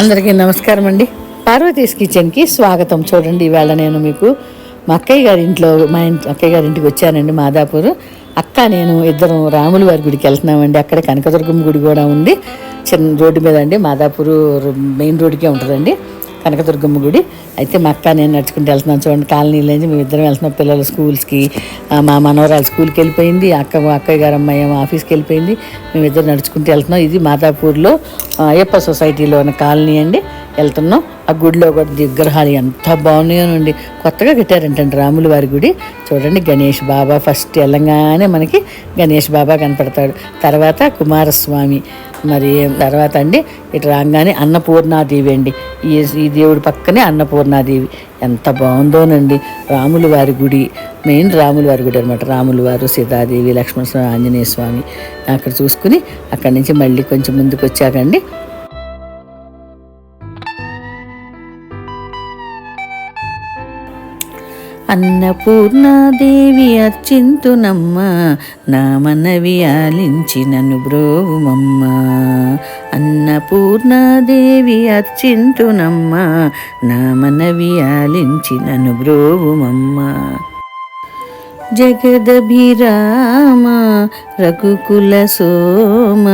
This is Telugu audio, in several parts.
అందరికీ నమస్కారం అండి. పార్వతీస్ కిచెన్కి స్వాగతం. చూడండి ఇవాళ నేను మీకు మా అక్కయ్య గారి ఇంట్లో మా ఇంటి అక్కయ్య గారి ఇంటికి వచ్చానండి మాదాపూర్. అక్క నేను ఇద్దరం రాములు వారి గుడికి వెళ్తున్నామండి. అక్కడ కనకదుర్గమ్మ గుడి కూడా ఉంది. చిన్న రోడ్డు మీద అండి మాదాపూర్ మెయిన్ రోడ్డుకే ఉంటుందండి. కనకదుర్గమ్మ గుడి. అయితే మా అక్క నేను నడుచుకుంటూ వెళ్తున్నాను చూడండి కాలనీలో నుంచి మేము ఇద్దరం వెళ్తున్నాం పిల్లలు స్కూల్స్కి. మా మనవరాలు స్కూల్కి వెళ్ళిపోయింది అక్క అక్కయ్య గారు అమ్మాయి ఆఫీస్కి వెళ్ళిపోయింది. మేము ఇద్దరు నడుచుకుంటూ వెళ్తున్నాం. ఇది మాదాపూర్లో అయ్యప్ప సొసైటీలో ఉన్న కాలనీ అండి. వెళ్తున్నాం. ఆ గుడిలో కూడా విగ్రహాలు ఎంత బాగున్నాయోనండి కొత్తగా కట్టారంటండి రాముల వారి గుడి. చూడండి గణేష్ బాబా ఫస్ట్ వెళ్ళంగానే మనకి గణేష్ బాబా కనపడతాడు. తర్వాత కుమారస్వామి మరి తర్వాత అండి ఇటు రాగానే అన్నపూర్ణాదేవి అండి. ఈ ఈ దేవుడి పక్కనే అన్నపూర్ణాదేవి. ఎంత బాగుందోనండి. రాముల వారి గుడి మెయిన్ రాముల వారి గుడి అనమాట రాముల వారు సీతాదేవి లక్ష్మణ స్వామి ఆంజనేయ స్వామి అక్కడ చూసుకుని అక్కడి నుంచి మళ్ళీ కొంచెం ముందుకు వచ్చాకండి. అన్నపూర్ణాదేవి అర్చింతునమ్మ నా మనవి ఆలించి నన్ను బ్రోవుమమ్మ. అన్నపూర్ణాదేవి అర్చింతునమ్మ నా మనవి ఆలించి నన్ను బ్రోవుమమ్మ. జగదభిరామ రఘుకుల సోమ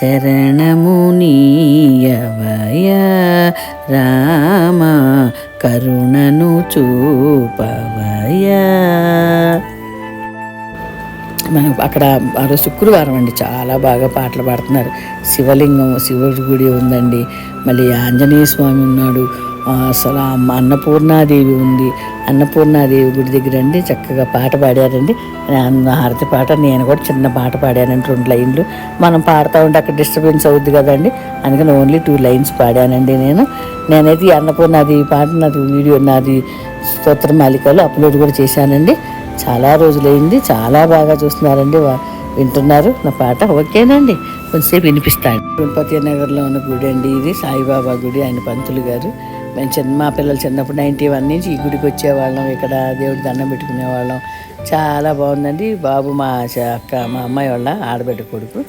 శరణము నీయవయ రామ. కరుణను చూపవయ్యా. మనం అక్కడ ఆ రోజు శుక్రవారం అండి చాలా బాగా పాటలు పాడుతున్నారు. శివలింగం శివుడి గుడి ఉందండి. మళ్ళీ ఆంజనేయ స్వామి ఉన్నాడు. అసలు అమ్మ అన్నపూర్ణాదేవి ఉంది. అన్నపూర్ణాదేవి గుడి దగ్గర అండి చక్కగా పాట పాడారండి. హారతి పాట నేను కూడా చిన్న పాట పాడానండి రెండు లైన్లు. మనం పాడుతూ ఉంటే అక్కడ డిస్టర్బెన్స్ అవుద్ది కదండి. అందుకని ఓన్లీ టూ లైన్స్ పాడానండి నేను. నేనైతే అన్నపూర్ణాదేవి పాట నాది వీడియో నాది స్తోత్ర మాలికలు అప్లోడ్ కూడా చేశానండి. చాలా రోజులైంది చాలా బాగా చూస్తున్నారండి వా- వింటున్నారు నా పాట. ఓకేనండి కొంచెంసేపు వినిపిస్తాను. తిరుపతి నగర్లో ఉన్న గుడి అండి ఇది సాయిబాబా గుడి ఆయన పంతులు గారు. మేము చిన్న మా పిల్లలు చిన్నప్పుడు నైంటీ వన్ నుంచి ఈ గుడికి వచ్చేవాళ్ళం. ఇక్కడ దేవుడి దండం పెట్టుకునేవాళ్ళం. చాలా బాగుందండి. బాబు మా చ- అక్క మా అమ్మాయి వాళ్ళ ఆడబిడ్డ కొడుకు.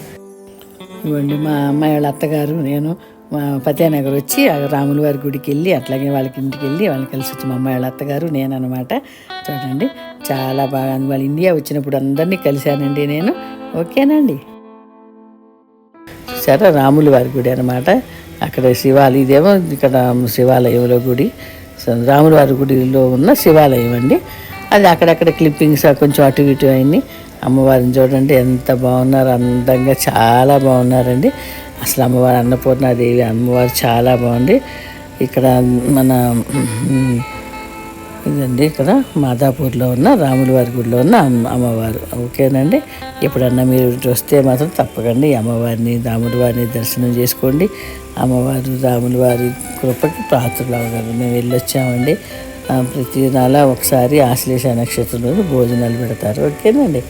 ఇవ్వండి మా అమ్మాయి వాళ్ళ అత్తగారు నేను మా ఫతేనగర్ వచ్చి రాములు వారి గుడికి వెళ్ళి అట్లాగే వాళ్ళకి ఇంటికి వెళ్ళి వాళ్ళని కలిసి వచ్చి మా అమ్మాయి వాళ్ళ అత్తగారు నేను అనమాట చూడండి చాలా బాగా వాళ్ళ ఇండియా వచ్చినప్పుడు అందరినీ కలిశానండి నేను. ఓకేనండి. సరే రాములు వారి గుడి అనమాట అక్కడ శివాలయం ఇదేమో ఇక్కడ శివాలయంలో గుడి. సో వారి గుడిలో ఉన్న శివాలయం అండి. అది అక్కడక్కడ క్లిప్పింగ్స్ కొంచెం అటు ఇటు అయింది. అమ్మవారిని చూడండి ఎంత బాగున్నారు అందంగా చాలా బాగున్నారండి. అసలు అమ్మవారు అన్నపూర్ణాదేవి అమ్మవారు చాలా బాగుంది. ఇక్కడ మన ఇదండి ఇక్కడ మాదాపూర్లో ఉన్న రాముల వారి గుడిలో ఉన్న అమ్మ అమ్మవారు. ఓకేనండి? ఎప్పుడన్నా మీరు వస్తే మాత్రం తప్పకండి. అమ్మవారిని రాముల వారిని దర్శనం చేసుకోండి. అమ్మవారు రాముల వారి కృపకి పాత్రలు అవ్వగలరు. మేము వెళ్ళొచ్చామండి. ప్రతి నెల ఒకసారి ఆశ్లేష నక్షత్రం రోజు భోజనాలు పెడతారు. ఓకేనండి?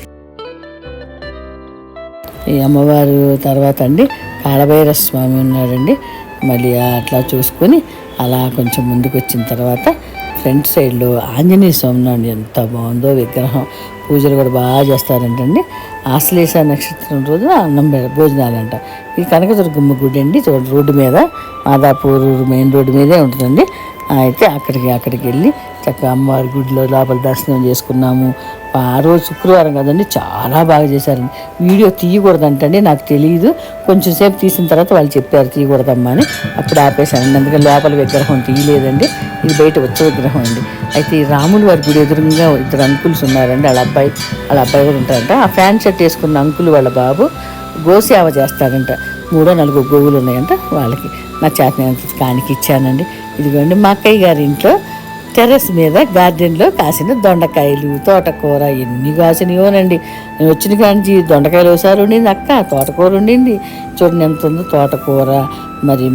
ఈ అమ్మవారు తర్వాత అండి కాళభైర స్వామి ఉన్నాడండి. మళ్ళీ అట్లా చూసుకొని అలా కొంచెం ముందుకు వచ్చిన తర్వాత ఫ్రంట్ సైడ్లో ఆంజనేయ స్వామి ఎంత బాగుందో విగ్రహం. పూజలు కూడా బాగా చేస్తారంటండి. ఆశ్లేష నక్షత్రం రోజు అన్నం భోజనాలు అంట ఇది కనకదుర్గమ్మ గుడి అండి చూడండి రోడ్డు మీద. మాదాపూర్ మెయిన్ రోడ్డు మీదే ఉంటుందండి. అయితే అక్కడికి అక్కడికి వెళ్ళి చక్కగా అమ్మవారి గుడిలో లోపల దర్శనం చేసుకున్నాము. ఆ రోజు శుక్రవారం కదండి చాలా బాగా చేశారండి. వీడియో తీయకూడదంటండి నాకు తెలియదు కొంచెం సేపు తీసిన తర్వాత వాళ్ళు చెప్పారు తీయకూడదమ్మా అని. అప్పుడు ఆపేశానండి. అందుకని లోపల విగ్రహం తీయలేదండి. ఇది బయట ఉత్సవ విగ్రహం అండి. అయితే ఈ రాములు వారి గుడి ఎదురుగా ఇద్దరు అంకుల్స్ ఉన్నారండి. వాళ్ళ అబ్బాయి వాళ్ళ అబ్బాయి కూడా ఉంటారంట. ఆ ఫ్యాన్ షర్ట్ వేసుకున్న అంకుల్ వాళ్ళ బాబు గోసేవ చేస్తారంట. మూడో నాలుగో గోవులు ఉన్నాయంట వాళ్ళకి. నా చేత కానికి ఇచ్చానండి ఇదిగోండి మా అక్కయ్య గారి ఇంట్లో టెర్రస్ మీద గార్డెన్లో కాసిన దొండకాయలు తోటకూర ఎన్ని కాసినాయోనండి నేను వచ్చిన కాంచి దొండకాయలు ఒకసారి ఉండింది అక్క తోటకూర ఉండింది చూడండి ఎంత ఉందో తోటకూర. మరి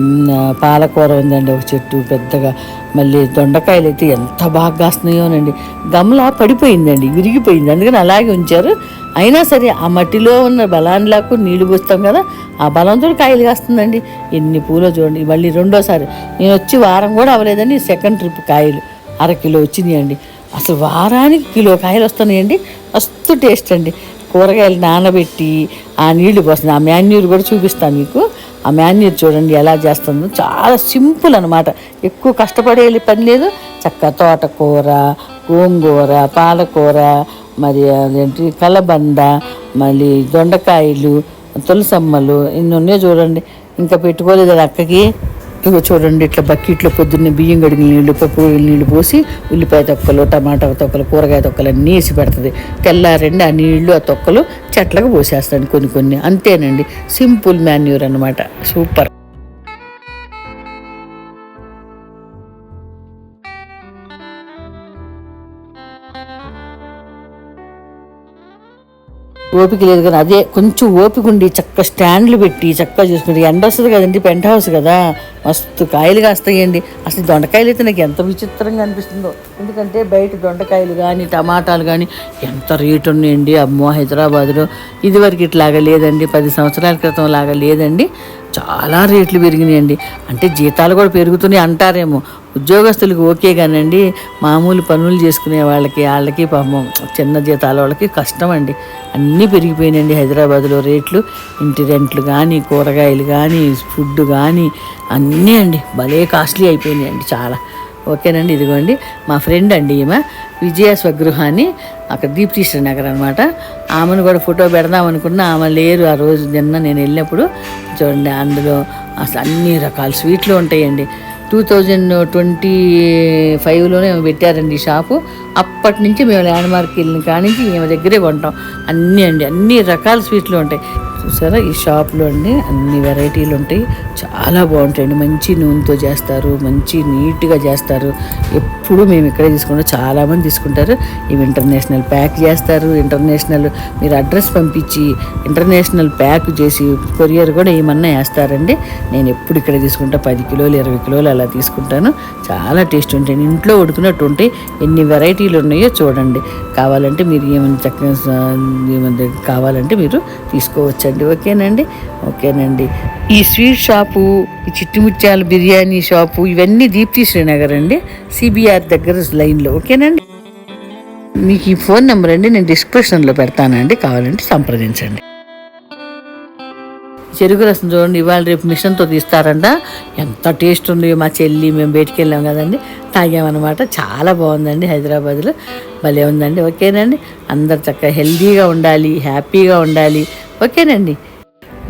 పాలకూర ఉందండి ఒక చెట్టు పెద్దగా. మళ్ళీ దొండకాయలు అయితే ఎంత బాగా కాస్తున్నాయోనండి గమలా పడిపోయిందండి విరిగిపోయింది. అందుకని అలాగే ఉంచారు. అయినా సరే ఆ మట్టిలో ఉన్న బలాన్లాకు నీళ్ళు పోస్తాం కదా ఆ బలంతో కాయలు కాస్తుందండి. ఎన్ని పూలో చూడండి. మళ్ళీ రెండోసారి నేను వచ్చి వారం కూడా అవ్వలేదండి సెకండ్ ట్రిప్ కాయలు. అర కిలో వచ్చినాయండి అసలు వారానికి కిలో కాయలు వస్తున్నాయండి. మస్తు టేస్ట్ అండి. కూరగాయలు నానబెట్టి ఆ నీళ్ళు పోస్తుంది. ఆ మాన్యూర్ కూడా చూపిస్తాను మీకు. ఆ మాన్యూర్ చూడండి ఎలా చేస్తుందో. చాలా సింపుల్ అనమాట ఎక్కువ కష్టపడే పని లేదు. చక్క తోటకూర గోంగూర పాలకూర మరి అదేంటి కలబంద మళ్ళీ దొండకాయలు తులసమ్మలు ఇన్ని ఉన్నాయో చూడండి. ఇంకా పెట్టుకోలేదు అది అక్కకి. ఇగో చూడండి ఇట్లా బకెట్లో పొద్దున్నే బియ్యం గడిగిన నీళ్ళు పప్పు నీళ్ళు పోసి ఉల్లిపాయ తొక్కలు టమాటా తొక్కలు కూరగాయ తొక్కలు అన్నీ వేసి పెడుతుంది. తెల్లారండి ఆ నీళ్ళు ఆ తొక్కలు చెట్లకు పోసేస్తాను కొన్ని కొన్ని. అంతేనండి సింపుల్ మాన్యూర్ అనమాట సూపర్. ఓపిక లేదు కానీ అదే కొంచెం ఓపిక ఉండి చక్క స్టాండ్లు పెట్టి చక్కగా చూసుకుంటే ఎండ వస్తుంది కదండి పెంట్ హౌస్ కదా. మస్తు కాయలు కాస్తాయండి. అసలు దొండకాయలు అయితే నాకు ఎంత విచిత్రంగా అనిపిస్తుందో. ఎందుకంటే బయట దొండకాయలు కానీ టమాటాలు కానీ ఎంత రేటు ఉన్నాయండి అమ్మో హైదరాబాద్లో. ఇదివరకు ఇట్లాగా లేదండి. పది సంవత్సరాల క్రితం లాగా లేదండి. చాలా రేట్లు పెరిగినాయండి. అంటే జీతాలు కూడా పెరుగుతున్నాయి అంటారేమో. ఉద్యోగస్తులకు ఓకే కానండి మామూలు పనులు చేసుకునే వాళ్ళకి వాళ్ళకి పాపం చిన్న జీతాల వాళ్ళకి కష్టం అండి. అన్నీ పెరిగిపోయినాయండి హైదరాబాద్లో రేట్లు. ఇంటి రెంట్లు కానీ కూరగాయలు కానీ ఫుడ్ కానీ అన్నీ అండి భలే కాస్ట్లీ అయిపోయినాయండి చాలా. ఓకేనండి ఇదిగోండి. మా ఫ్రెండ్ అండి ఈమె విజయ స్వగృహాన్ని అక్కడ దీప్తిశ్రీ నగర్ అనమాట ఆమెను కూడా ఫోటో పెడదాం అనుకున్నా ఆమె లేరు ఆ రోజు నిన్న నేను వెళ్ళినప్పుడు. చూడండి అందులో అసలు అన్ని రకాల స్వీట్లు ఉంటాయండి. టూ థౌజండ్ ట్వంటీ ఫైవ్లోనే పెట్టారండి ఈ షాపు. అప్పటి నుంచి మేము ల్యాండ్ మార్క్ వెళ్ళిన కానించి ఈమె దగ్గరే కొంటాం. అన్నీ అండి అన్ని రకాల స్వీట్లు ఉంటాయి. చూసారా? ఈ షాప్లో అండి అన్ని వెరైటీలు ఉంటాయి. చాలా బాగుంటాయండి. మంచి నూనెతో చేస్తారు. మంచి నీట్గా చేస్తారు. ఎప్పుడు మేము ఇక్కడే తీసుకుంటాం. చాలామంది తీసుకుంటారు. ఇవి ఇంటర్నేషనల్ ప్యాక్ చేస్తారు. ఇంటర్నేషనల్ మీరు అడ్రస్ పంపించి ఇంటర్నేషనల్ ప్యాక్ చేసి కొరియర్ కూడా ఏమన్నా వేస్తారండి. నేను ఎప్పుడు ఇక్కడే తీసుకుంటా. పది కిలోలు ఇరవై కిలోలు అలా తీసుకుంటాను. చాలా టేస్ట్ ఉంటాయి ఇంట్లో ఉడికినట్టు ఉంటాయి. ఎన్ని వెరైటీలు ఉన్నాయో చూడండి. కావాలంటే మీరు ఏమైనా చక్కగా కావాలంటే మీరు తీసుకోవచ్చండి. ఓకేనండి? ఓకేనండి. ఈ స్వీట్ షాపు ఈ చిట్టుముత్యాల బిర్యానీ షాపు ఇవన్నీ దీప్తి శ్రీనగర్ అండి. సిబిఆర్ దగ్గర లైన్లో. ఓకేనండి? మీకు ఈ ఫోన్ నెంబర్ అండి నేను డిస్క్రిప్షన్లో పెడతానండి. కావాలంటే సంప్రదించండి. చెరుకు రసం చూడండి ఇవాళ రేపు మిషన్తో తీస్తారంట. ఎంత టేస్ట్ ఉంది మా చెల్లి మేము బయటికి వెళ్ళాం కదండి. తాగామన్నమాట. చాలా బాగుందండి హైదరాబాద్లో. భలే ఉందండి. ఓకేనండి? అందరు చక్కగా హెల్తీగా ఉండాలి హ్యాపీగా ఉండాలి. ఓకేనండి.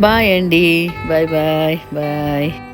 బాయ్ అండి. Bye bye bye.